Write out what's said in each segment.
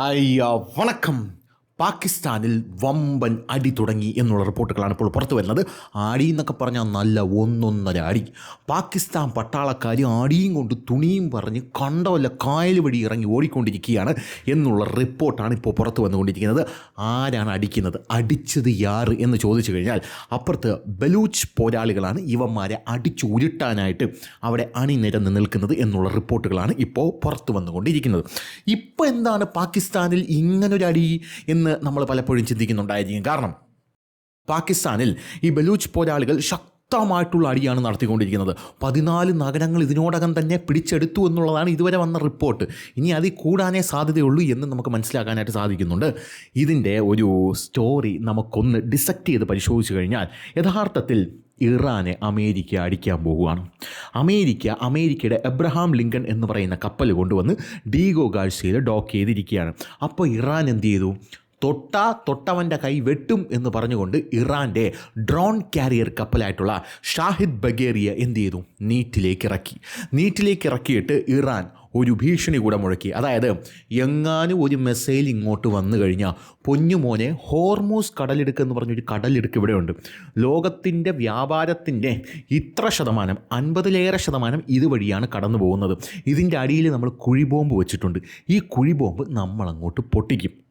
ஐயா வணக்கம். പാകിസ്ഥാനിൽ വമ്പൻ അടി തുടങ്ങി എന്നുള്ള റിപ്പോർട്ടുകളാണ് ഇപ്പോൾ പുറത്തു വരുന്നത്. അടി എന്നൊക്കെ പറഞ്ഞാൽ നല്ല ഒന്നൊന്നര അടി. പാകിസ്ഥാൻ പട്ടാളക്കാർ അടിയും കൊണ്ട് തുണിയും പറഞ്ഞ് കണ്ടവല്ല കായൽ വഴി ഇറങ്ങി ഓടിക്കൊണ്ടിരിക്കുകയാണ് എന്നുള്ള റിപ്പോർട്ടാണ് ഇപ്പോൾ പുറത്തു വന്നുകൊണ്ടിരിക്കുന്നത്. ആരാണ് അടിക്കുന്നത്? അടിച്ചത് യാറ് എന്ന് ചോദിച്ചു കഴിഞ്ഞാൽ അപ്പുറത്ത് ബലൂച്ച് പോരാളികളാണ് ഇവന്മാരെ അടിച്ചു ഉരുട്ടാനായിട്ട് അവിടെ അണിനിരന്ന് നിൽക്കുന്നത് എന്നുള്ള റിപ്പോർട്ടുകളാണ് ഇപ്പോൾ പുറത്തു വന്നുകൊണ്ടിരിക്കുന്നത്. ഇപ്പോൾ എന്താണ് പാകിസ്ഥാനിൽ ഇങ്ങനൊരു അടി എന്ന് നമ്മൾ പലപ്പോഴും ചിന്തിക്കുന്നുണ്ടായിരിക്കും. കാരണം പാകിസ്ഥാനിൽ ഈ ബലൂച്ച് പോരാളികൾ ശക്തമായിട്ടുള്ള അടിയാണ് നടത്തിക്കൊണ്ടിരിക്കുന്നത്. പതിനാല് നഗരങ്ങൾ ഇതിനോടകം തന്നെ പിടിച്ചെടുത്തു എന്നുള്ളതാണ് ഇതുവരെ വന്ന റിപ്പോർട്ട്. ഇനി അതിൽ കൂടാനേ സാധ്യതയുള്ളൂ എന്ന് നമുക്ക് മനസ്സിലാക്കാനായിട്ട് സാധിക്കുന്നുണ്ട്. ഇതിന്റെ ഒരു സ്റ്റോറി നമുക്കൊന്ന് ഡിസക്റ്റ് ചെയ്ത് പരിശോധിച്ച് കഴിഞ്ഞാൽ യഥാർത്ഥത്തിൽ ഇറാനെ അമേരിക്ക അടിക്കാൻ പോവുകയാണ്. അമേരിക്ക അമേരിക്കയുടെ എബ്രഹാം ലിങ്കൺ എന്ന് പറയുന്ന കപ്പൽ കൊണ്ടുവന്ന് ഡീഗോ ഗാഴ്സയിൽ ഡോക്ക് ചെയ്തിരിക്കുകയാണ്. അപ്പോൾ ഇറാൻ എന്ത് ചെയ്തു? തൊട്ട തൊട്ടവന്റെ കൈ വെട്ടും എന്ന് പറഞ്ഞുകൊണ്ട് ഇറാന്റെ ഡ്രോൺ കാരിയർ കപ്പലായിട്ടുള്ള ഷാഹിദ് ബഗേറിയ എന്ത് ചെയ്തു? നീറ്റിലേക്ക് ഇറക്കി നീറ്റിലേക്ക് ഇറക്കിയിട്ട് ഇറാൻ ഒരു ഭീഷണി കൂടെ മുഴക്കി. അതായത് എങ്ങാനും ഒരു മെസ്സൈൽ ഇങ്ങോട്ട് വന്നു കഴിഞ്ഞാൽ പൊന്നുമോനെ ഹോർമോസ് കടലിടുക്ക് എന്ന് പറഞ്ഞൊരു കടലിടുക്ക് ഇവിടെയുണ്ട്. ലോകത്തിന്റെ വ്യാപാരത്തിന്റെ ഇത്ര ശതമാനം അൻപതിലേറെ ശതമാനം ഇതുവഴിയാണ് കടന്നു പോകുന്നത് ഇതിന്റെ അടിയിൽ നമ്മൾ കുഴിബോംബ് വെച്ചിട്ടുണ്ട്. ഈ കുഴിബോംബ് നമ്മളങ്ങോട്ട് പൊട്ടിക്കും.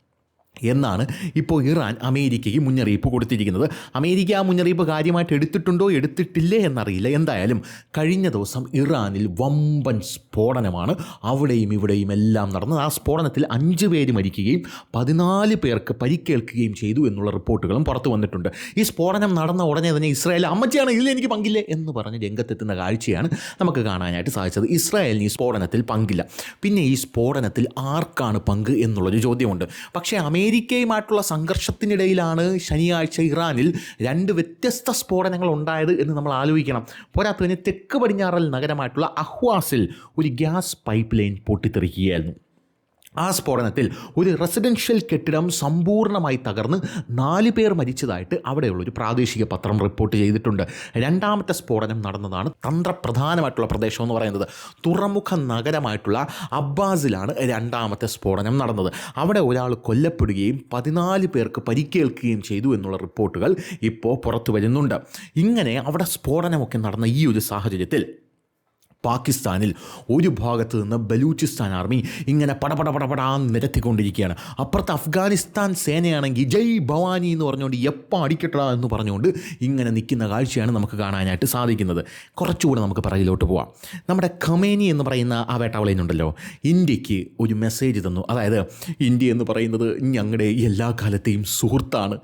എന്നാണ് ഇപ്പോൾ ഇറാൻ അമേരിക്കയ്ക്ക് മുന്നറിയിപ്പ് കൊടുത്തിരിക്കുന്നത്. അമേരിക്ക ആ മുന്നറിയിപ്പ് കാര്യമായിട്ട് എടുത്തിട്ടുണ്ടോ എടുത്തിട്ടില്ലേ എന്നറിയില്ല. എന്തായാലും കഴിഞ്ഞ ദിവസം ഇറാനിൽ വമ്പൻ സ്ഫോടനമാണ്. അവിടെയും ഇവിടെയും എല്ലാം നടന്നത്. ആ സ്ഫോടനത്തിൽ അഞ്ച് പേര് മരിക്കുകയും പതിനാല് പേർക്ക് പരിക്കേൽക്കുകയും ചെയ്തു എന്നുള്ള റിപ്പോർട്ടുകളും പുറത്തു വന്നിട്ടുണ്ട്. ഈ സ്ഫോടനം നടന്ന ഉടനെ തന്നെ ഇസ്രായേൽ അമ്മച്ചിയാണ് ഇതിൽ എനിക്ക് പങ്കില്ലേ? എന്ന് പറഞ്ഞ് രംഗത്തെത്തുന്ന കാഴ്ചയാണ് നമുക്ക് കാണാനായിട്ട് സാധിച്ചത്. ഇസ്രായേലിന് ഈ സ്ഫോടനത്തിൽ പങ്കില്ല. പിന്നെ ഈ സ്ഫോടനത്തിൽ ആർക്കാണ് പങ്ക് എന്നുള്ളൊരു ചോദ്യമുണ്ട്. പക്ഷേ അമേരിക്കയുമായിട്ടുള്ള സംഘർഷത്തിനിടയിലാണ് ശനിയാഴ്ച ഇറാനിൽ രണ്ട് വ്യത്യസ്ത സ്ഫോടനങ്ങൾ ഉണ്ടായത് എന്ന് നമ്മൾ ആലോചിക്കണം. പോരാത്തതിന് തെക്ക് പടിഞ്ഞാറൽ നഗരമായിട്ടുള്ള അഹ്വാസിൽ ഒരു ഗ്യാസ് പൈപ്പ് ലൈൻ പൊട്ടിത്തെറിക്കുകയായിരുന്നു. ആ സ്ഫോടനത്തിൽ ഒരു റെസിഡൻഷ്യൽ കെട്ടിടം സമ്പൂർണമായി തകർന്ന് നാല് പേർ മരിച്ചതായിട്ട് അവിടെയുള്ളൊരു പ്രാദേശിക പത്രം റിപ്പോർട്ട് ചെയ്തിട്ടുണ്ട്. രണ്ടാമത്തെ സ്ഫോടനം നടന്നതാണ് തന്ത്രപ്രധാനമായിട്ടുള്ള പ്രദേശം എന്ന് പറയുന്നത്. തുറമുഖ നഗരമായിട്ടുള്ള അബ്ബാസിലാണ് രണ്ടാമത്തെ സ്ഫോടനം നടന്നത്. അവിടെ ഒരാൾ കൊല്ലപ്പെടുകയും പതിനാല് പേർക്ക് പരിക്കേൽക്കുകയും ചെയ്തു എന്നുള്ള റിപ്പോർട്ടുകൾ ഇപ്പോൾ പുറത്തു വരുന്നുണ്ട്. ഇങ്ങനെ അവിടെ സ്ഫോടനമൊക്കെ നടന്ന ഈ ഒരു സാഹചര്യത്തിൽ പാകിസ്ഥാനിൽ ഒരു ഭാഗത്ത് നിന്ന് ബലൂചിസ്ഥാൻ ആർമി ഇങ്ങനെ പടപട പടപടാ നിരത്തിക്കൊണ്ടിരിക്കുകയാണ്. അപ്പുറത്ത് അഫ്ഗാനിസ്ഥാൻ സേനയാണെങ്കിൽ ജയ് ഭവാനി എന്ന് പറഞ്ഞുകൊണ്ട് എപ്പോൾ അടിക്കട്ടടാ എന്ന് പറഞ്ഞുകൊണ്ട് ഇങ്ങനെ നിൽക്കുന്ന കാഴ്ചയാണ് നമുക്ക് കാണാനായിട്ട് സാധിക്കുന്നത്. കുറച്ചുകൂടെ നമുക്ക് പറയിലോട്ട് പോവാം. നമ്മുടെ ഖമേനി എന്ന് പറയുന്ന ആ വേട്ടാവളയുണ്ടല്ലോ ഇന്ത്യയ്ക്ക് ഒരു മെസ്സേജ് തന്നു. അതായത് ഇന്ത്യ എന്ന് പറയുന്നത് ഞങ്ങളുടെ എല്ലാ കാലത്തെയും സുഹൃത്താണ്.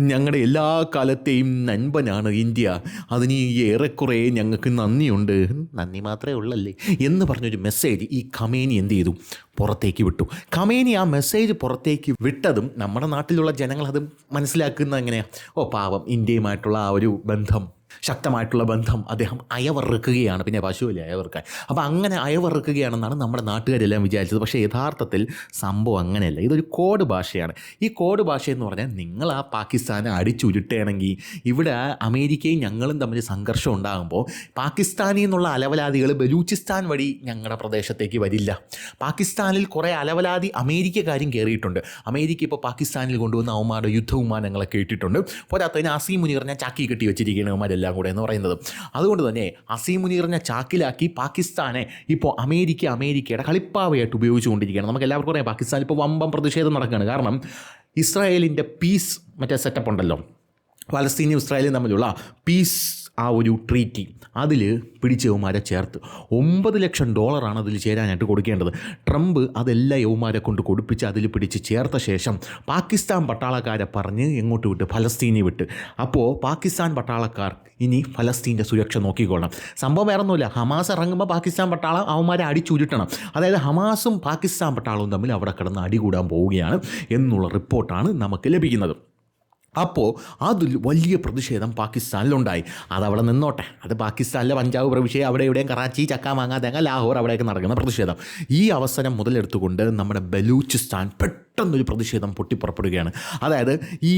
ഞങ്ങളുടെ എല്ലാ കാലത്തെയും നൻപനാണ് ഇന്ത്യ. അതിന് ഏറെക്കുറെ ഞങ്ങൾക്ക് നന്ദിയുണ്ട്. നന്ദി മാത്രമേ ഉള്ളല്ലേ എന്ന് പറഞ്ഞൊരു മെസ്സേജ് ഈ കമേനി എന്ത് ചെയ്തു? പുറത്തേക്ക് വിട്ടു. കമേനി ആ മെസ്സേജ് പുറത്തേക്ക് വിട്ടതും നമ്മുടെ നാട്ടിലുള്ള ജനങ്ങൾ അത് മനസ്സിലാക്കുന്ന എങ്ങനെയാണ് ഓ പാവം ഇന്ത്യയുമായിട്ടുള്ള ആ ഒരു ബന്ധം. ശക്തമായിട്ടുള്ള ബന്ധം അദ്ദേഹം അയവറുക്കുകയാണ്. പിന്നെ പശുവിലെ അയവറുക്കാൻ. അപ്പോൾ അങ്ങനെ അയവറുക്കുകയാണെന്നാണ് നമ്മുടെ നാട്ടുകാരെല്ലാം വിചാരിച്ചത്. പക്ഷേ യഥാർത്ഥത്തിൽ സംഭവം അങ്ങനെയല്ല. ഇതൊരു കോഡ് ഭാഷയാണ്. ഈ കോഡ് ഭാഷ എന്ന് പറഞ്ഞാൽ നിങ്ങൾ ആ പാകിസ്ഥാനെ അടിച്ചുരുട്ടുകയാണെങ്കിൽ ഇവിടെ അമേരിക്കയും ഞങ്ങളും തമ്മിൽ സംഘർഷം ഉണ്ടാകുമ്പോൾ പാകിസ്ഥാനിൽ നിന്നുള്ള അലവലാദികൾ ബലൂചിസ്ഥാൻ വഴി ഞങ്ങളുടെ പ്രദേശത്തേക്ക് വരില്ല. പാകിസ്ഥാനിൽ കുറേ അലവലാതി അമേരിക്കക്കാരും കയറിയിട്ടുണ്ട്. അമേരിക്ക ഇപ്പോൾ പാകിസ്ഥാനിൽ കൊണ്ടുവന്ന അവന്മാരുടെ യുദ്ധവിമാനങ്ങളൊക്കെ ഇട്ടിട്ടുണ്ട് പോരാത്തതിന് അസീം മുനീറിനെ ചാക്കി കെട്ടി വെച്ചിരിക്കുകയാണ് അവന്മാരെല്ലാം കൂടെ എന്ന് പറയുന്നത്. അതുകൊണ്ട് തന്നെ അസീം മുനീറിനെ ചാക്കിലാക്കി പാകിസ്ഥാനെ ഇപ്പോൾ അമേരിക്ക അമേരിക്കയുടെ കളിപ്പാവയായിട്ട് ഉപയോഗിച്ചുകൊണ്ടിരിക്കുകയാണ്. നമുക്ക് എല്ലാവർക്കും അറിയാം പാകിസ്ഥാൻ ഇപ്പോൾ വമ്പം പ്രതിഷേധം നടക്കുകയാണ്. കാരണം ഇസ്രായേലിന്റെ പീസ് മറ്റേ സെറ്റപ്പ് ഉണ്ടല്ലോ. പലസ്തീനും ഇസ്രായേലും തമ്മിലുള്ള പീസ് ആ ഒരു ട്രീറ്റി അതിൽ പിടിച്ച യൗമാരെ ചേർത്ത്. ഒമ്പത് ലക്ഷം ഡോളറാണ് അതിൽ ചേരാനായിട്ട് കൊടുക്കേണ്ടത്. ട്രംപ് അതെല്ലാം യൗമാരെ കൊണ്ട് കൊടുപ്പിച്ച് അതിൽ പിടിച്ച് ചേർത്ത ശേഷം പാകിസ്ഥാൻ പട്ടാളക്കാരെ പറഞ്ഞ് എങ്ങോട്ട് വിട്ട്? ഫലസ്തീനി വിട്ട്. അപ്പോൾ പാകിസ്ഥാൻ പട്ടാളക്കാർ ഇനി ഫലസ്തീന്റെ സുരക്ഷ നോക്കിക്കൊള്ളണം. സംഭവം വേറെ ഒന്നുമില്ല ഹമാസ് ഇറങ്ങുമ്പോൾ പാകിസ്ഥാൻ പട്ടാളം അവന്മാരെ അടിച്ചുരുട്ടണം. അതായത് ഹമാസും പാകിസ്ഥാൻ പട്ടാളവും തമ്മിൽ അവിടെ കിടന്ന് അടികൂടാൻ പോവുകയാണ് എന്നുള്ള റിപ്പോർട്ടാണ് നമുക്ക് ലഭിക്കുന്നത്. അപ്പോൾ അതിൽ വലിയ പ്രതിഷേധം പാകിസ്ഥാനിലുണ്ടായി. അതവിടെ നിന്നോട്ടെ. അത് പാകിസ്ഥാനിലെ പഞ്ചാബ് പ്രവിശ്യ അവിടെ എവിടെയും കറാച്ചി ചക്ക വാങ്ങാതെ തേങ്ങ ലാഹോർ അവിടെയൊക്കെ നടക്കുന്ന പ്രതിഷേധം. ഈ അവസരം മുതലെടുത്തുകൊണ്ട് നമ്മുടെ ബലൂചിസ്ഥാൻ പെട്ടെന്നൊരു പ്രതിഷേധം പൊട്ടിപ്പുറപ്പെടുകയാണ്. അതായത് ഈ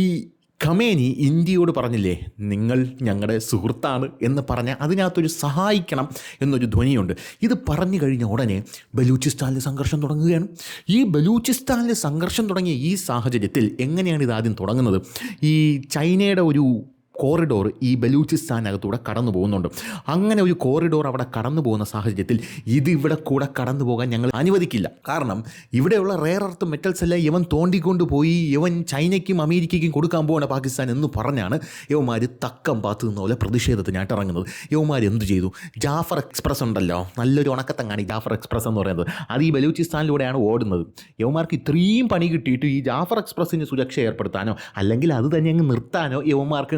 ഖമേനി ഇന്ത്യയോട് പറഞ്ഞില്ലേ നിങ്ങൾ ഞങ്ങളുടെ സുഹൃത്താണ് എന്ന് പറഞ്ഞ അതിനകത്തൊരു സഹായിക്കണം എന്നൊരു ധ്വനിയുണ്ട്. ഇത് പറഞ്ഞു കഴിഞ്ഞ ഉടനെ ബലൂചിസ്ഥാനിൽ സംഘർഷം തുടങ്ങുകയാണ്. ഈ ബലൂചിസ്ഥാനിൽ സംഘർഷം തുടങ്ങിയ ഈ സാഹചര്യത്തിൽ എങ്ങനെയാണ് ഇത് ആദ്യം തുടങ്ങുന്നത്? ഈ ചൈനയുടെ ഒരു കോറിഡോർ ഈ ബലൂചിസ്ഥാനകത്തൂടെ കടന്നു പോകുന്നുണ്ട്. അങ്ങനെ ഒരു കോറിഡോർ അവിടെ കടന്നു പോകുന്ന സാഹചര്യത്തിൽ ഇത് ഇവിടെ കൂടെ കടന്നു പോകാൻ ഞങ്ങൾ അനുവദിക്കില്ല. കാരണം ഇവിടെയുള്ള റെയർ എർത്ത് മെറ്റൽസ് എല്ലാം ഇവൻ തോണ്ടിക്കൊണ്ട് പോയി ഇവൻ ചൈനയ്ക്കും അമേരിക്കയ്ക്കും കൊടുക്കാൻ പോകണ പാകിസ്ഥാൻ എന്ന് പറഞ്ഞാണ് യവന്മാർ തക്കം പാത്തു നിന്ന പോലെ പ്രതിഷേധത്തിനായിട്ട് ഇറങ്ങുന്നത്. യവന്മാർ എന്ത് ചെയ്തു? ജാഫർ എക്സ്പ്രസ് ഉണ്ടല്ലോ നല്ലൊരു ഉണക്കത്തങ്ങാണ് ഈ ജാഫർ എക്സ്പ്രസ് എന്ന് പറയുന്നത്. അത് ഈ ബലൂചിസ്ഥാനിലൂടെയാണ് ഓടുന്നത്. യവന്മാർക്ക് ഇത്രയും പണി കിട്ടിയിട്ട് ഈ ജാഫർ എക്സ്പ്രസ്സിന് സുരക്ഷ ഏർപ്പെടുത്താനോ അല്ലെങ്കിൽ അത് തന്നെ അങ്ങ് നിർത്താനോ യവന്മാർക്ക്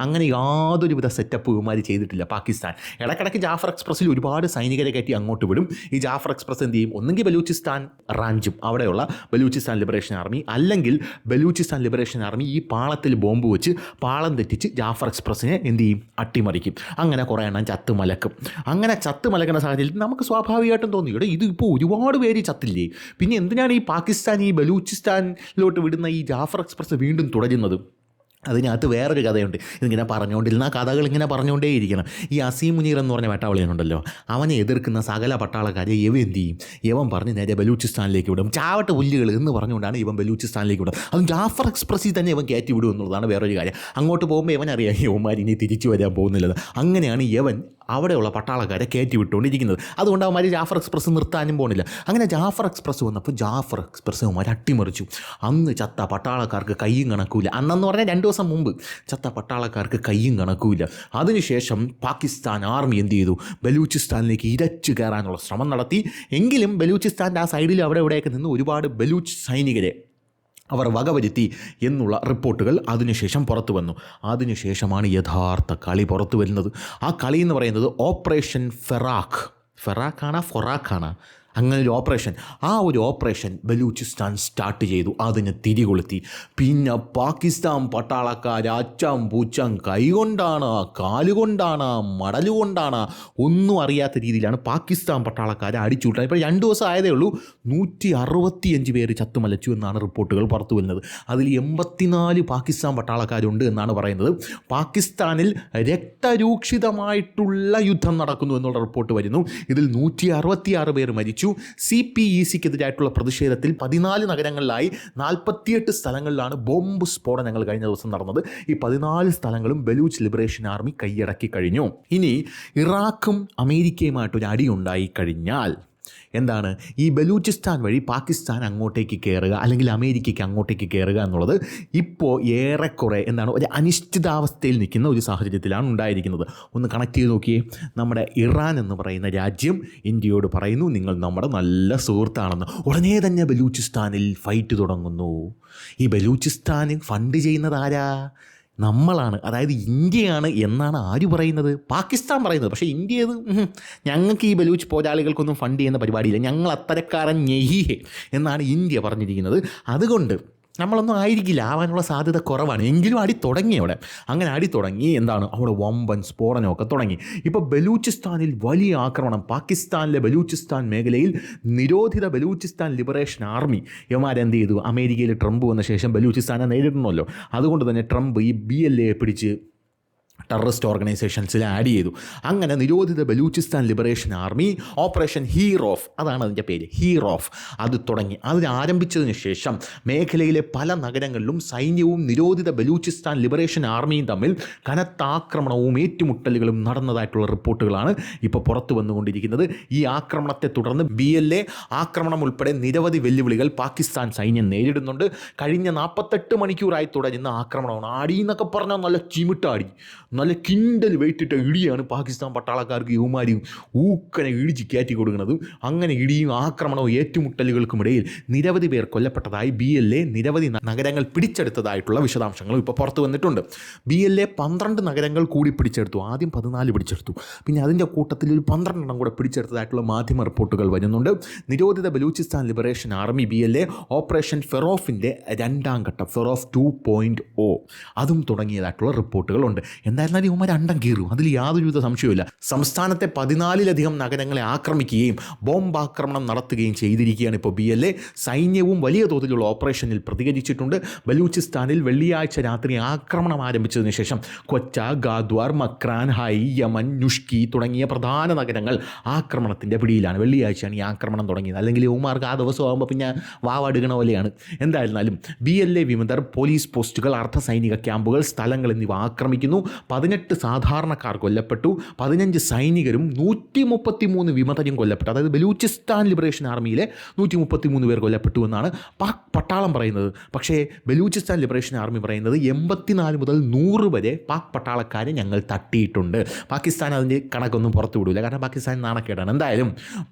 അങ്ങനെ യാതൊരുവിധ സെറ്റപ്പ് ഇവന്മാർ ചെയ്തിട്ടില്ല പാകിസ്ഥാൻ. ഇടയ്ക്കിടയ്ക്ക് ജാഫർ എക്സ്പ്രസ്സിൽ ഒരുപാട് സൈനികരെ കയറ്റി അങ്ങോട്ട് വിടും. ഈ ജാഫർ എക്സ്പ്രസ് എന്ത് ചെയ്യും? ഒന്നെങ്കിൽ ബലൂചിസ്ഥാൻ റാഞ്ചും അവിടെയുള്ള ബലൂചിസ്ഥാൻ ലിബറേഷൻ ആർമി അല്ലെങ്കിൽ ബലൂചിസ്ഥാൻ ലിബറേഷൻ ആർമി ഈ പാളത്തിൽ ബോംബ് വെച്ച് പാളം തെറ്റിച്ച് ജാഫർ എക്സ്പ്രസ്സിനെ എന്ത് ചെയ്യും? അട്ടിമറിക്കും. അങ്ങനെ കുറേ എണ്ണം ചത്ത് മലക്കും. അങ്ങനെ ചത്ത് മലക്കുന്ന സാഹചര്യത്തിൽ നമുക്ക് സ്വാഭാവികമായിട്ടും തോന്നി ഇവിടെ ഇത് ഇപ്പോൾ ഒരുപാട് പേര് ചത്തില്ലേ? പിന്നെ എന്തിനാണ് ഈ പാകിസ്ഥാൻ ഈ ബലൂചിസ്ഥാനിലോട്ട് വിടുന്ന ഈ ജാഫർ എക്സ്പ്രസ് വീണ്ടും തുടരുന്നത്? അതിനകത്ത് വേറൊരു കഥയുണ്ട്. ഇതിങ്ങനെ പറഞ്ഞുകൊണ്ടിരുന്ന ആ കഥകൾ ഇങ്ങനെ പറഞ്ഞുകൊണ്ടേയിരിക്കണം. ഈ അസീം മുനീർ എന്ന് പറഞ്ഞ വേട്ടാവളിയനുണ്ടല്ലോ. അവനെ എതിർക്കുന്ന സകല പട്ടാളക്കാരെ ഇവ എന്ത് ചെയ്യും? ഇവൻ പറഞ്ഞ് നേരെ ബലൂചിസ്ഥാനിലേക്ക് വിടും. ചാവട്ട പുല്ലുകൾ എന്ന് പറഞ്ഞുകൊണ്ടാണ് ഇവൻ ബലൂചിസ്ഥാനിലേക്ക് വിടും അതും ജാഫർ എക്സ്പ്രസ്സിൽ തന്നെ ഇവൻ കയറ്റി വിടും എന്നുള്ളതാണ് വേറൊരു കാര്യം. അങ്ങോട്ട് പോകുമ്പോൾ ഇവൻ അറിയാം യവന്മാർ ഇനി തിരിച്ചു വരാൻ പോകുന്നില്ലത്. അങ്ങനെയാണ് യവൻ അവിടെയുള്ള പട്ടാളക്കാരെ കയറ്റി വിട്ടുകൊണ്ടിരിക്കുന്നത് അതുകൊണ്ട് അവന്മാർ ജാഫർ എക്സ്പ്രസ് നിർത്താനും പോകുന്നില്ല അങ്ങനെ ജാഫർ എക്സ്പ്രസ് വന്നപ്പോൾ ജാഫർ എക്സ്പ്രസ് അവന്മാർ അട്ടിമറിച്ചു. അന്ന് ചത്ത പട്ടാളക്കാർക്ക് കയ്യും കണക്കൂല അന്നെന്ന് പറഞ്ഞാൽ രണ്ട് ദിവസം മുമ്പ് ചത്ത പട്ടാളക്കാർക്ക് കയ്യും കണക്കൂല അതിനുശേഷം പാകിസ്ഥാൻ ആർമി എന്ത് ചെയ്തു? ബലൂചിസ്ഥാനിലേക്ക് ഇരച്ചു കയറാനുള്ള ശ്രമം നടത്തി. എങ്കിലും ബലൂചിസ്ഥാന്റെ ആ സൈഡിൽ അവിടെ ഇവിടെയൊക്കെ നിന്ന് ഒരുപാട് ബലൂച്ച് സൈനികരെ അവർ വകവരുത്തി എന്നുള്ള റിപ്പോർട്ടുകൾ അതിനുശേഷം പുറത്തു വന്നു. അതിനുശേഷമാണ് യഥാർത്ഥ കളി പുറത്തു വരുന്നത്. ആ കളി എന്ന് പറയുന്നത് ഓപ്പറേഷൻ ഫെറാഖ്. ഫെറാഖാണ? ഫൊറാഖാണ്? അങ്ങനെ ഒരു ഓപ്പറേഷൻ. ആ ഒരു ഓപ്പറേഷൻ ബലൂചിസ്ഥാൻ സ്റ്റാർട്ട് ചെയ്തു. അതിന് തിരികൊളുത്തി. പിന്നെ പാകിസ്ഥാൻ പട്ടാളക്കാർ അച്ചാം പൂച്ചാം കൈകൊണ്ടാണ് കാലുകൊണ്ടാണ് മടലുകൊണ്ടാണ് ഒന്നും അറിയാത്ത രീതിയിലാണ് പാകിസ്ഥാൻ പട്ടാളക്കാരെ അടിച്ചുവിട്ടത്. ഇപ്പോൾ രണ്ട് ദിവസം ആയതേ ഉള്ളൂ. നൂറ്റി അറുപത്തിയഞ്ച് പേര് ചത്തുമലച്ചു എന്നാണ് റിപ്പോർട്ടുകൾ പുറത്തു വരുന്നത്. അതിൽ എൺപത്തിനാല് പാകിസ്ഥാൻ പട്ടാളക്കാരുണ്ട് എന്നാണ് പറയുന്നത്. പാകിസ്ഥാനിൽ രക്തരൂക്ഷിതമായിട്ടുള്ള യുദ്ധം നടക്കുന്നു എന്നുള്ള റിപ്പോർട്ട് വരുന്നു. ഇതിൽ നൂറ്റി അറുപത്തിയാറ് പേർ മരിച്ചു. സി പി ഇ സിക്കെതിരായിട്ടുള്ള പ്രതിഷേധത്തിൽ പതിനാല് നഗരങ്ങളിലായി നാൽപ്പത്തിയെട്ട് സ്ഥലങ്ങളിലാണ് ബോംബ് സ്ഫോടനങ്ങൾ കഴിഞ്ഞ ദിവസം നടന്നത്. ഈ പതിനാല് സ്ഥലങ്ങളും ബലൂച്ച് ലിബറേഷൻ ആർമി കൈയടക്കി കഴിഞ്ഞു. ഇനി ഇറാഖും അമേരിക്കയുമായിട്ടൊരു അടി ഉണ്ടായി കഴിഞ്ഞാൽ എന്താണ്? ഈ ബലൂചിസ്ഥാൻ വഴി പാകിസ്ഥാൻ അങ്ങോട്ടേക്ക് കയറുക അല്ലെങ്കിൽ അമേരിക്കയ്ക്ക് അങ്ങോട്ടേക്ക് കയറുക എന്നുള്ളത് ഇപ്പോൾ ഏറെക്കുറെ എന്താണ് ഒരു അനിശ്ചിതാവസ്ഥയിൽ നിൽക്കുന്ന ഒരു സാഹചര്യത്തിലാണ് ഉണ്ടായിരിക്കുന്നത്. ഒന്ന് കണക്ട് ചെയ്ത് നോക്കിയേ. നമ്മുടെ ഇറാൻ എന്ന് പറയുന്ന രാജ്യം ഇന്ത്യയോട് പറയുന്നു നിങ്ങൾ നമ്മുടെ നല്ല സുഹൃത്താണെന്ന്. ഉടനെ തന്നെ ബലൂചിസ്ഥാനിൽ ഫൈറ്റ് തുടങ്ങുന്നു. ഈ ബലൂചിസ്ഥാൻ ഫണ്ട് ചെയ്യുന്നത് ആരാ? നമ്മളാണ്. അതായത് ഇന്ത്യയാണ് എന്നാണ് ആര് പറയുന്നത്? പാകിസ്ഥാൻ പറയുന്നത്. പക്ഷേ ഇന്ത്യ ഇത് ഞങ്ങൾക്ക് ഈ ബലൂച്ച് പോരാളികൾക്കൊന്നും ഫണ്ട് ചെയ്യുന്ന പരിപാടിയില്ല. ഞങ്ങൾ അത്തരക്കാരൻ ഞെഹിഹെ എന്നാണ് ഇന്ത്യ പറഞ്ഞിരിക്കുന്നത്. അതുകൊണ്ട് നമ്മളൊന്നും ആയിരിക്കില്ല. ആവാനുള്ള സാധ്യത കുറവാണ്. എങ്കിലും അടി തുടങ്ങി അവിടെ. അങ്ങനെ അടി തുടങ്ങി. എന്താണ്? അവിടെ വമ്പൻ സ്ഫോടനമൊക്കെ തുടങ്ങി. ഇപ്പോൾ ബലൂചിസ്ഥാനിൽ വലിയ ആക്രമണം. പാകിസ്ഥാനിലെ ബലൂചിസ്ഥാൻ മേഖലയിൽ നിരോധിത ബലൂചിസ്ഥാൻ ലിബറേഷൻ ആർമി യവന്മാരെന്ത് ചെയ്തു? അമേരിക്കയിൽ ട്രംപ് വന്ന ശേഷം ബലൂചിസ്ഥാനെ നേരിടണമല്ലോ അതുകൊണ്ട് തന്നെ ട്രംപ് ഈ ബി എൽ എ പിടിച്ച് ടെററിസ്റ്റ് ഓർഗനൈസേഷൻസിൽ ആഡ് ചെയ്തു. അങ്ങനെ നിരോധിത Balochistan Liberation Army operation Herof അതാണ് അതിന്റെ പേര് ഹീറോഫ് അത് തുടങ്ങി. അതിന് ആരംഭിച്ചതിന് ശേഷം മേഖലയിലെ പല നഗരങ്ങളിലും സൈന്യവും നിരോധിത ബലൂചിസ്ഥാൻ ലിബറേഷൻ ആർമിയും തമ്മിൽ കനത്ത ആക്രമണവും ഏറ്റുമുട്ടലുകളും നടന്നതായിട്ടുള്ള റിപ്പോർട്ടുകളാണ് ഇപ്പോൾ പുറത്തു വന്നുകൊണ്ടിരിക്കുന്നത്. ഈ ആക്രമണത്തെ തുടർന്ന് ബി എൽ എ ആക്രമണം ഉൾപ്പെടെ നിരവധി വെല്ലുവിളികൾ പാകിസ്ഥാൻ സൈന്യം നേരിടുന്നുണ്ട്. കഴിഞ്ഞ നാൽപ്പത്തെട്ട് മണിക്കൂറായി തുടരുന്ന ആക്രമണമാണ്. ആടി എന്നൊക്കെ പറഞ്ഞാൽ നല്ല ചിമിട്ടാടി. നല്ല കിണ്ടൽ വെയിറ്റിട്ട ഇടിയാണ് പാകിസ്ഥാൻ പട്ടാളക്കാർക്ക് യുവമാരിയും ഊക്കനെ ഇടിച്ച് കയറ്റി കൊടുക്കുന്നത്. അങ്ങനെ ഇടിയും ആക്രമണവും ഏറ്റുമുട്ടലുകൾക്കുമിടയിൽ നിരവധി പേർ കൊല്ലപ്പെട്ടതായി ബി എൽ എ നിരവധി നഗരങ്ങൾ പിടിച്ചെടുത്തതായിട്ടുള്ള വിശദാംശങ്ങളും ഇപ്പോൾ പുറത്തു വന്നിട്ടുണ്ട്. ബി എൽ എ പന്ത്രണ്ട് നഗരങ്ങൾ കൂടി പിടിച്ചെടുത്തു. ആദ്യം പതിനാല് പിടിച്ചെടുത്തു. പിന്നെ അതിന്റെ കൂട്ടത്തിൽ ഒരു പന്ത്രണ്ടെണ്ണം കൂടെ പിടിച്ചെടുത്തതായിട്ടുള്ള മാധ്യമ റിപ്പോർട്ടുകൾ വരുന്നുണ്ട്. നിരോധിത Balochistan Liberation Army B L A operation ഫെറോഫിന്റെ രണ്ടാം ഘട്ടം ഫെറോഫ് ടു പോയിന്റ് ഒ അതും തുടങ്ങിയതായിട്ടുള്ള റിപ്പോർട്ടുകളുണ്ട്. എന്നാൽ എന്തായിരുന്നാലും ഇവന്മാർ അണ്ടം കീറും. അതിൽ യാതൊരുവിധ സംശയവുമില്ല. സംസ്ഥാനത്തെ പതിനാലിലധികം നഗരങ്ങളെ ആക്രമിക്കുകയും ബോംബാക്രമണം നടത്തുകയും ചെയ്തിരിക്കുകയാണ് ഇപ്പോൾ ബി എൽ എ. സൈന്യവും വലിയ തോതിലുള്ള ഓപ്പറേഷനിൽ പ്രതികരിച്ചിട്ടുണ്ട്. ബലൂചിസ്ഥാനിൽ വെള്ളിയാഴ്ച രാത്രി ആക്രമണം ആരംഭിച്ചതിന് ശേഷം കൊച്ച ഗാദ്വാർ മക്രാൻ ഹൈ യമൻ നുഷ്കി തുടങ്ങിയ പ്രധാന നഗരങ്ങൾ ആക്രമണത്തിന്റെ പിടിയിലാണ്. വെള്ളിയാഴ്ചയാണ് ഈ ആക്രമണം തുടങ്ങിയത്. അല്ലെങ്കിൽ യുവമാർക്ക് ആ ദിവസം ആകുമ്പോൾ പിന്നെ വാവാടുകണ പോലെയാണ്. എന്തായിരുന്നാലും ബി എൽ എ വിമതർ പോലീസ് പോസ്റ്റുകൾ അർദ്ധ സൈനിക ക്യാമ്പുകൾ സ്ഥലങ്ങൾ എന്നിവ ആക്രമിക്കുന്നു. പതിനെട്ട് സാധാരണക്കാർ കൊല്ലപ്പെട്ടു പതിനഞ്ച് സൈനികരും നൂറ്റി മുപ്പത്തി മൂന്ന് വിമതരും കൊല്ലപ്പെട്ടു. അതായത് ബലൂചിസ്ഥാൻ ലിബറേഷൻ ആർമിയിലെ നൂറ്റി മുപ്പത്തി മൂന്ന് പേർ കൊല്ലപ്പെട്ടു എന്നാണ് പാക് പട്ടാളം പറയുന്നത്. പക്ഷേ ബലൂചിസ്ഥാൻ ലിബറേഷൻ ആർമി പറയുന്നത് എൺപത്തിനാല് മുതൽ നൂറ് വരെ പാക് പട്ടാളക്കാരെ ഞങ്ങൾ തട്ടിയിട്ടുണ്ട്. പാകിസ്ഥാൻ അതിന്റെ കണക്കൊന്നും പുറത്തു വിടില്ല കാരണം പാകിസ്ഥാൻ നാണക്കേടാണ്. എന്തായാലും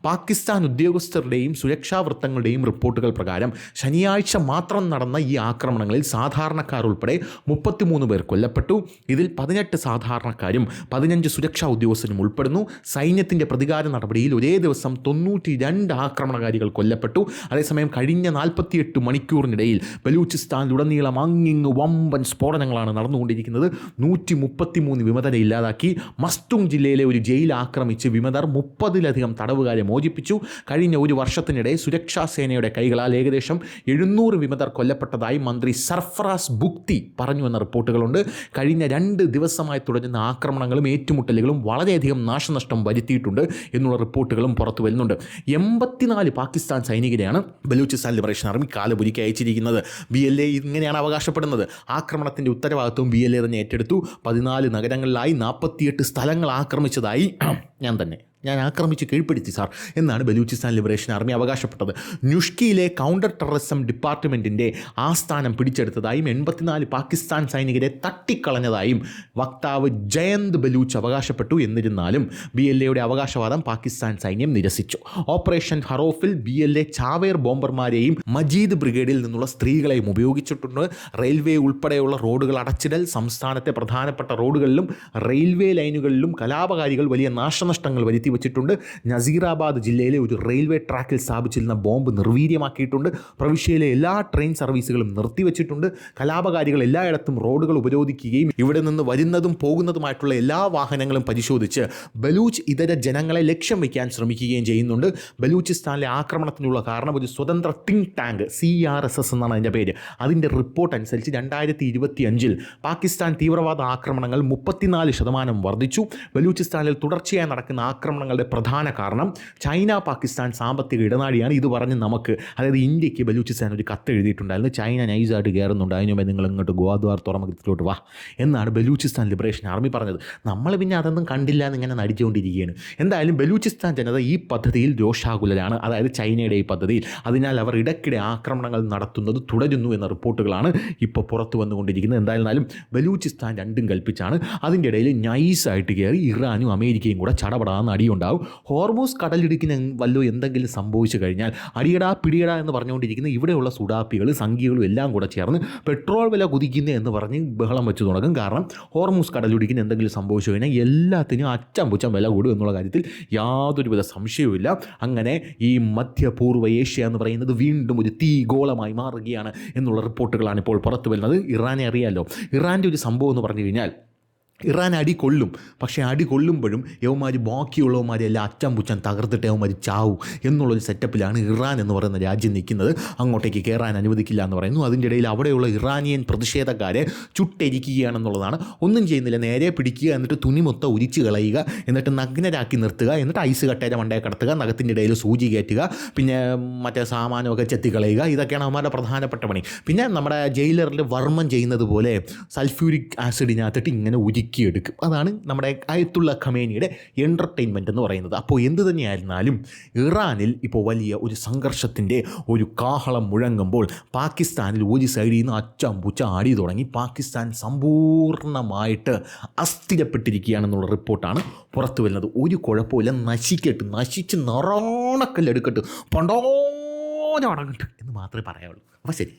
പാകിസ്ഥാൻ ഉദ്യോഗസ്ഥരുടെയും സുരക്ഷാ വൃത്തങ്ങളുടെയും റിപ്പോർട്ടുകൾ പ്രകാരം ശനിയാഴ്ച മാത്രം നടന്ന ഈ ആക്രമണങ്ങളിൽ സാധാരണക്കാർ ഉൾപ്പെടെ മുപ്പത്തിമൂന്ന് പേർ കൊല്ലപ്പെട്ടു. ഇതിൽ പതിനെട്ട് സാധാരണക്കാരും പതിനഞ്ച് സുരക്ഷാ ഉദ്യോഗസ്ഥരും ഉൾപ്പെടുന്നു. സൈന്യത്തിന്റെ പ്രതികാര നടപടിയിൽ ഒരേ ദിവസം തൊണ്ണൂറ്റി രണ്ട് ആക്രമണകാരികൾ കൊല്ലപ്പെട്ടു. അതേസമയം കഴിഞ്ഞ നാൽപ്പത്തിയെട്ട് മണിക്കൂറിനിടയിൽ ബലൂചിസ്ഥാനിലുടനീളം അങ്ങിങ്ങ് വമ്പൻ സ്ഫോടനങ്ങളാണ് നടന്നുകൊണ്ടിരിക്കുന്നത്. നൂറ്റി മുപ്പത്തിമൂന്ന് വിമതരെ ഇല്ലാതാക്കി. മസ്തുങ് ജില്ലയിലെ ഒരു ജയിൽ ആക്രമിച്ച് വിമതർ മുപ്പതിലധികം തടവുകാരെ മോചിപ്പിച്ചു. കഴിഞ്ഞ ഒരു വർഷത്തിനിടെ സുരക്ഷാ സേനയുടെ കൈകളാൽ ഏകദേശം എഴുന്നൂറ് വിമതർ കൊല്ലപ്പെട്ടതായി മന്ത്രി സർഫറാസ് ബുക്തി പറഞ്ഞു എന്ന റിപ്പോർട്ടുകളുണ്ട്. കഴിഞ്ഞ രണ്ട് ദിവസമായി തുടരുന്ന ആക്രമണങ്ങളും ഏറ്റുമുട്ടലുകളും വളരെയധികം നാശനഷ്ടം വരുത്തിയിട്ടുണ്ട് എന്നുള്ള റിപ്പോർട്ടുകളും പുറത്തു വരുന്നുണ്ട്. എൺപത്തിനാല് പാകിസ്ഥാൻ സൈനികരെയാണ് ബലൂചിസ്ഥാൻ ലിബറേഷൻ ആർമി കാലപുരിക്ക് അയച്ചിരിക്കുന്നത്. ബി എൽ എ ഇങ്ങനെയാണ് അവകാശപ്പെടുന്നത്. ആക്രമണത്തിന്റെ ഉത്തരവാദിത്വം ബി എൽ എ തന്നെ ഏറ്റെടുത്തു. പതിനാല് നഗരങ്ങളിലായി നാൽപ്പത്തിയെട്ട് സ്ഥലങ്ങൾ ആക്രമിച്ചതായി ഞാൻ തന്നെ ഞാൻ ആക്രമിച്ച് കീഴ്പ്പെടുത്തി സാർ. എന്നാണ് ബലൂചിസ്ഥാൻ ലിബറേഷൻ ആർമി അവകാശപ്പെട്ടത്. ന്യൂഷ്കിയിലെ കൗണ്ടർ ടെററിസം ഡിപ്പാർട്ട്മെന്റിന്റെ ആസ്ഥാനം പിടിച്ചെടുത്തതായും എൺപത്തിനാല് പാകിസ്ഥാൻ സൈനികരെ തട്ടിക്കളഞ്ഞതായും വക്താവ് ജയന്ത് ബലൂച്ച് അവകാശപ്പെട്ടു. എന്നിരുന്നാലും ബി എൽ എയുടെ അവകാശവാദം പാകിസ്ഥാൻ സൈന്യം നിരസിച്ചു. ഓപ്പറേഷൻ ഹറോഫിൽ ബി എൽ എ ചാവേർ ബോംബർമാരെയും മജീദ് ബ്രിഗേഡിൽ നിന്നുള്ള സ്ത്രീകളെയും ഉപയോഗിച്ചിട്ടുണ്ട്. റെയിൽവേ ഉൾപ്പെടെയുള്ള റോഡുകൾ അടച്ചിടൽ സംസ്ഥാനത്തെ പ്രധാനപ്പെട്ട റോഡുകളിലും റെയിൽവേ ലൈനുകളിലും കലാപകാരികൾ വലിയ നാശനഷ്ടങ്ങൾ വരുത്തി വെച്ചിട്ടുണ്ട്. നസീറാബാദ് ജില്ലയിലെ ഒരു റെയിൽവേ ട്രാക്കിൽ സ്ഥാപിച്ചിരുന്ന ബോംബ് നിർവീര്യമാക്കിയിട്ടുണ്ട്. പ്രവിശ്യയിലെ എല്ലാ ട്രെയിൻ സർവീസുകളും നിർത്തിവെച്ചിട്ടുണ്ട്. കലാപകാരികൾ എല്ലായിടത്തും റോഡുകൾ ഉപരോധിക്കുകയും ഇവിടെ നിന്ന് വരുന്നതും പോകുന്നതുമായിട്ടുള്ള എല്ലാ വാഹനങ്ങളും പരിശോധിച്ച് ബലൂച്ച് ഇതര ജനങ്ങളെ ലക്ഷ്യം വയ്ക്കാൻ ശ്രമിക്കുകയും ചെയ്യുന്നുണ്ട്. ബലൂചിസ്ഥാനിലെ ആക്രമണത്തിനുള്ള കാരണം ഒരു സ്വതന്ത്ര think tank C R S S എന്നാണ് അതിന്റെ പേര്. അതിന്റെ റിപ്പോർട്ട് അനുസരിച്ച് രണ്ടായിരത്തി ഇരുപത്തി അഞ്ചിൽ പാകിസ്ഥാൻ തീവ്രവാദ ആക്രമണങ്ങൾ മുപ്പത്തിനാല് ശതമാനം വർദ്ധിച്ചു. ബലൂചിസ്ഥാനിൽ തുടർച്ചയായി നടക്കുന്ന ആക്രമണങ്ങളുടെ പ്രധാന കാരണം ചൈന പാകിസ്ഥാൻ സാമ്പത്തിക ഇടനാഴിയാണ്. ഇത് പറഞ്ഞ് നമുക്ക് അതായത് ഇന്ത്യയ്ക്ക് ബലൂചിസ്ഥാൻ ഒരു കത്ത് എഴുതിയിട്ടുണ്ടായിരുന്നു. ചൈന നൈസായിട്ട് കയറുന്നുണ്ട്. അതിന് നിങ്ങൾ ഇങ്ങോട്ട് ഗോദ്വാർ തുറമുഖത്തിലോട്ട് വാ. എന്നാണ് ബലൂചിസ്ഥാൻ ലിബറേഷൻ ആർമി പറഞ്ഞത്. നമ്മൾ പിന്നെ അതൊന്നും കണ്ടില്ല എന്നിങ്ങനെ നടിച്ചുകൊണ്ടിരിക്കുകയാണ്. എന്തായാലും ബലൂചിസ്ഥാൻ ജനത ഈ പദ്ധതിയിൽ രോഷാകുലരാണ്. അതായത് ചൈനയുടെ ഈ പദ്ധതിയിൽ. അതിനാൽ അവർ ഇടയ്ക്കിടെ ആക്രമണങ്ങൾ നടത്തുന്നത് തുടരുന്നു എന്ന റിപ്പോർട്ടുകളാണ് ഇപ്പോൾ പുറത്തു വന്നുകൊണ്ടിരിക്കുന്നത്. എന്തായിരുന്നാലും ബലൂചിസ്ഥാൻ രണ്ടും കൽപ്പിച്ചാണ്. അതിന്റെ ഇടയിൽ നൈസായിട്ട് കയറി ഇറാനും അമേരിക്കയും കൂടെ ചടപടാന്ന് അടിയുണ്ടാവും ഹോർമോസ് കടലിടുക്കിന് വല്ലോ എന്തെങ്കിലും സംഭവിച്ചു കഴിഞ്ഞാൽ അടിയടാ പിടിയടാ എന്ന് പറഞ്ഞുകൊണ്ടിരിക്കുന്ന ഇവിടെയുള്ള സുഡാപ്പികൾ സംഖ്യകളും എല്ലാം കൂടെ ചേർന്ന് പെട്രോൾ വില കുതിക്കുന്ന എന്ന് പറഞ്ഞ് ബഹളം വെച്ച് തുടങ്ങും. കാരണം ഹോർമൂസ് കടലിടുക്കിന് എന്തെങ്കിലും സംഭവിച്ചു കഴിഞ്ഞാൽ എല്ലാത്തിനും അച്ചം പുച്ചം വില കൂടും എന്നുള്ള കാര്യത്തിൽ യാതൊരുവിധ സംശയവുമില്ല. അങ്ങനെ ഈ മധ്യപൂർവ ഏഷ്യ എന്ന് പറയുന്നത് വീണ്ടും ഒരു തീഗോളമായി മാറുകയാണ് എന്നുള്ള റിപ്പോർട്ടുകളാണ് ഇപ്പോൾ പുറത്തു വരുന്നത് ഇറാനെ അറിയാമല്ലോ ഇറാന്റെ ഒരു സംഭവം എന്ന് പറഞ്ഞു കഴിഞ്ഞാൽ ഇറാൻ അടി കൊള്ളും. പക്ഷേ അടി കൊള്ളുമ്പോഴും യവന്മാർ ബാക്കിയുള്ളവന്മാരെ എല്ലാം അച്ചം പുച്ചം തകർത്തിട്ട് യവന്മാർ ചാവും എന്നുള്ളൊരു സെറ്റപ്പിലാണ് ഇറാൻ എന്ന് പറയുന്ന രാജ്യം നിൽക്കുന്നത്. അങ്ങോട്ടേക്ക് കയറാൻ അനുവദിക്കില്ല എന്ന് പറയുന്നു. അതിന്റെ ഇടയിൽ അവിടെയുള്ള ഇറാനിയൻ പ്രതിഷേധക്കാരെ ചുട്ടരിക്കുകയാണെന്നുള്ളതാണ്. ഒന്നും ചെയ്യുന്നില്ല. നേരെ പിടിക്കുക എന്നിട്ട് തുണി മൊത്തം ഉരിച്ച് കളയുക എന്നിട്ട് നഗ്നരാക്കി നിർത്തുക എന്നിട്ട് ഐസ് കട്ടേരെ മണ്ടയെ കടത്തുക നഖത്തിന്റെ ഇടയിൽ സൂചി കയറ്റുക പിന്നെ മറ്റേ സാമാനമൊക്കെ ചെത്തിക്കളയുക ഇതൊക്കെയാണ് അവന്മാരുടെ പ്രധാനപ്പെട്ട പണി. പിന്നെ നമ്മുടെ ജയിലറിൽ വർമ്മം ചെയ്യുന്നത് പോലെ സൾഫ്യൂരിക് ആസിഡിനകത്തിട്ട് ഇങ്ങനെ ഉരുക്കിയെടുക്കും അതാണ് നമ്മുടെ അയത്തുള്ള ഖമേനിയുടെ എന്റർടൈൻമെന്റ് എന്ന് പറയുന്നത്. അപ്പോൾ എന്ത് തന്നെയായിരുന്നാലും ഇറാനിൽ ഇപ്പോൾ വലിയ ഒരു സംഘർഷത്തിന്റെ ഒരു കാഹളം മുഴങ്ങുമ്പോൾ പാകിസ്ഥാനിൽ ഒരു സൈഡിൽ നിന്ന് അച്ചം പുച്ച ആടി തുടങ്ങി. പാകിസ്ഥാൻ സമ്പൂർണമായിട്ട് അസ്ഥിരപ്പെട്ടിരിക്കുകയാണെന്നുള്ള റിപ്പോർട്ടാണ് പുറത്തു വരുന്നത്. ഒരു കുഴപ്പമില്ല നശിക്കട്ട് നശിച്ച് നറോണക്കല്ലെടുക്കട്ട്. പണ്ടോനെ അടങ്ങട്ട് എന്ന് മാത്രമേ പറയാവുള്ളൂ. അപ്പോൾ ശരി.